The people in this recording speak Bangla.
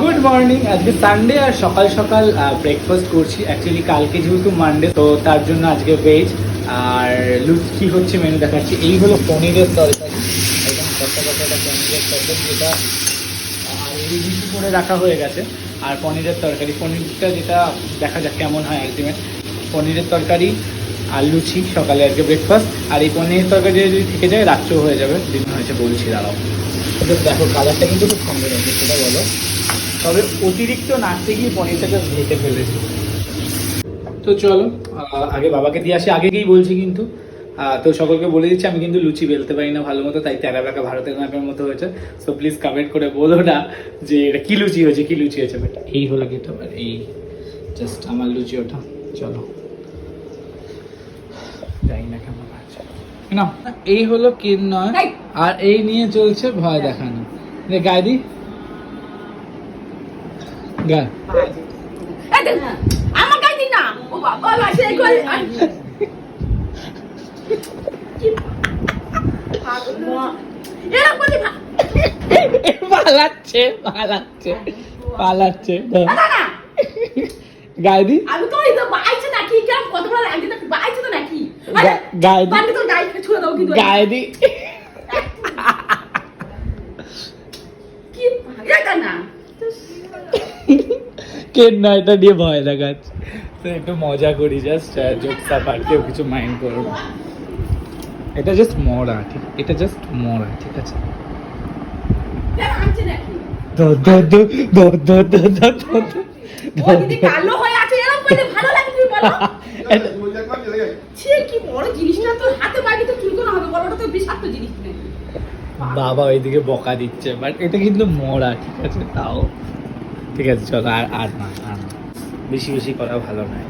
গুড মর্নিং আজকে সানডে আর সকাল সকাল ব্রেকফাস্ট করছি। অ্যাকচুয়ালি কালকে যেহেতু মানডে তো তার জন্য আজকে ভেজ আর লুচ হচ্ছে মেনু দেখাচ্ছি। এই হলো পনিরের তরকারি একদম কত কত পনিরের তরকারি যেটা আর করে রাখা হয়ে গেছে। আর পনিরের তরকারি। পনিরটা যেটা দেখা যাক কেমন হয় আলটিমেট পনিরের তরকারি আর লুচি সকালে আজকে ব্রেকফাস্ট আর এই পনিরের তরকারি যদি থেকে যায় রাত্রেও হয়ে যাবে। দিন হয়েছে বলছি দাঁড়াও। তো দেখো কালারটা কিন্তু খুব সুন্দর হয়েছে সেটা বলো। তবে অতিরিক্ত নাচতে গিয়ে পনিরটাকে ভেটে ফেলেছি। তো চলো আগে বাবাকে দিয়ে আসি। আগে গিয়েই বলছি কিন্তু তো সকলকে বলে দিচ্ছি আমি কিন্তু লুচি বেলতে পারি না ভালো মতো তাই তেরা বেঁকা ভারতের ম্যাপের মতো হয়েছে। সো প্লিজ কমেন্ট করে বলো না যে এটা কি লুচি হয়েছে কি লুচি হয়েছে বাট এই হলো গেট আর এই জাস্ট আমার লুচি ওটা। চলো। জানি না কেমন আছে না এই হলো কিন্নয় নয় আর এই নিয়ে চলছে ভয় দেখানো। যে গায়ে আমার না। ও বাবা পালাচ্ছে পালাচ্ছে পালাচ্ছে। না না গায়ে দি আমি তো বাইছে নাকি কেমন কত বড় লাগছে না বাইছে তো নাকি। গা- গায়ে দি বাড়ি তো ছুড়ে দাও কিন্তু। গায়ে দি কি এটা না কে না এটা নিয়ে ভয় দেখাচ্ছে। তো একটু মজা করি জাস্ট জোকসা পার কেউ কিছু মাইন্ড করো না। এটা জাস্ট মরা ঠিক? এটা জাস্ট মরা ঠিক আছে? বাবা ওইদিকে বকা দিচ্ছে বাট এটা কিন্তু মরা ঠিক আছে? তাও। ঠিক আছে চলো আর আর না আর না। বেশি বেশি করা ভালো নয়।